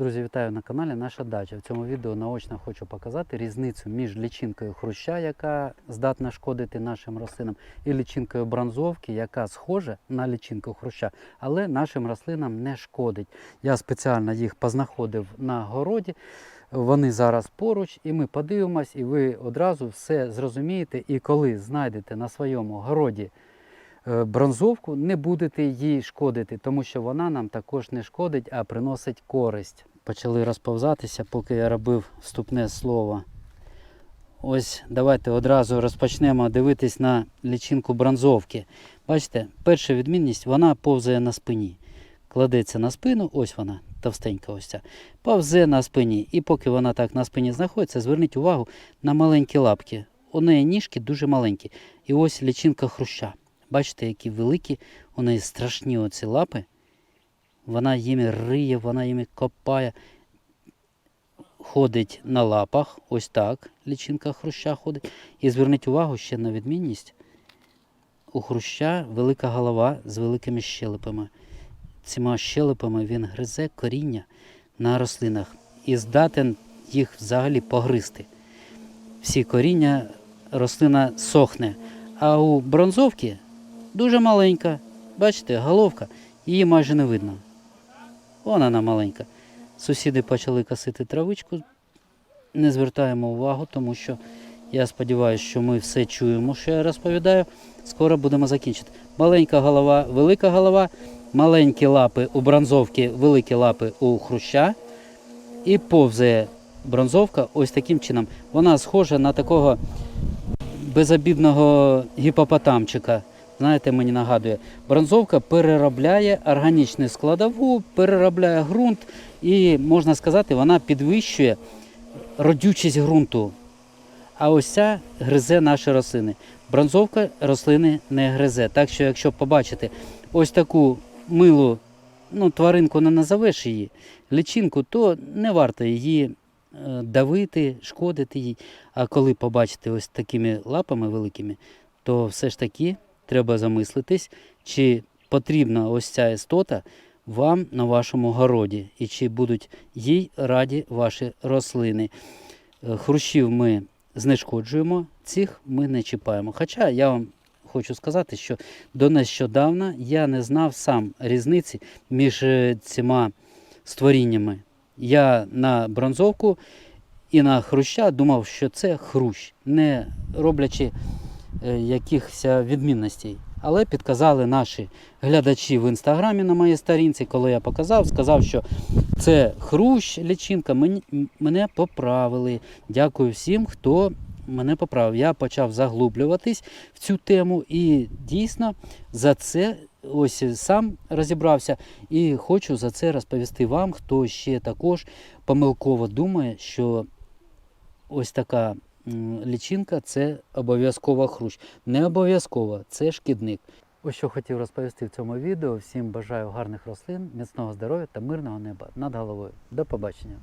Друзі, вітаю на каналі Наша дача. В цьому відео наочно хочу показати різницю між лічинкою хруща, яка здатна шкодити нашим рослинам, і лічинкою бронзовки, яка схожа на лічинку хруща, але нашим рослинам не шкодить. Я спеціально їх познаходив на городі. Вони зараз поруч, і ми подивимось, і ви одразу все зрозумієте. І коли знайдете на своєму городі е, бронзовку, не будете їй шкодити, тому що вона нам також не шкодить, а приносить користь. Почали розповзатися, поки я робив вступне слово. Ось давайте одразу розпочнемо дивитись на лічинку бронзовки. Бачите, перша відмінність вона повзає на спині. Кладеться на спину, ось вона, товстенька ось ця, повзе на спині. І поки вона так на спині знаходиться, зверніть увагу на маленькі лапки. У неї ніжки дуже маленькі. І ось лічинка хруща. Бачите, які великі, у неї страшні оці лапи. Вона їми риє, вона їми копає. Ходить на лапах, ось так лічинка хруща ходить. І зверніть увагу ще на відмінність. У хруща велика голова з великими щелепами. Цими щелепами він гризе коріння на рослинах і здатен їх взагалі погризти. Всі коріння рослина сохне. А у бронзовки дуже маленька. Бачите, головка, її майже не видно. Вона вона маленька. Сусіди почали косити травичку. Не звертаємо увагу, тому що я сподіваюся, що ми все чуємо, що я розповідаю. Скоро будемо закінчити. Маленька голова, велика голова, маленькі лапи у бронзовки, великі лапи у хруща. І повзає бронзовка ось таким чином. Вона схожа на такого безобідного гіпопотамчика. Знаєте, мені нагадує, бронзовка переробляє органічну складову, переробляє ґрунт і, можна сказати, вона підвищує родючість ґрунту. А ось ця гризе наші рослини. Бронзовка рослини не гризе. Так що, якщо побачите ось таку милу ну, тваринку не назовеш її, личинку, то не варто її е, давити, шкодити їй. А коли побачите ось такими лапами великими, то все ж таки треба замислитись, чи потрібна ось ця істота вам на вашому городі, і чи будуть їй раді ваші рослини. Е, Хрущів ми знешкоджуємо, цих ми не чіпаємо. Хоча я вам хочу сказати, що до нещодавна я не знав сам різниці між е, цими створіннями. Я на бронзовку і на хруща думав, що це хрущ, не роблячи якихось відмінностей. Але підказали наші глядачі в інстаграмі на моїй сторінці, коли я показав, сказав, що це хрущ, лічинка. Мене поправили. Дякую всім, хто мене поправив. Я почав заглублюватись в цю тему і дійсно за це ось сам розібрався і хочу за це розповісти вам, хто ще також помилково думає, що ось така лічинка це обов'язкова хрущ. Не обов'язкова, це шкідник. Ось що хотів розповісти в цьому відео. Всім бажаю гарних рослин, міцного здоров'я та мирного неба над головою. До побачення.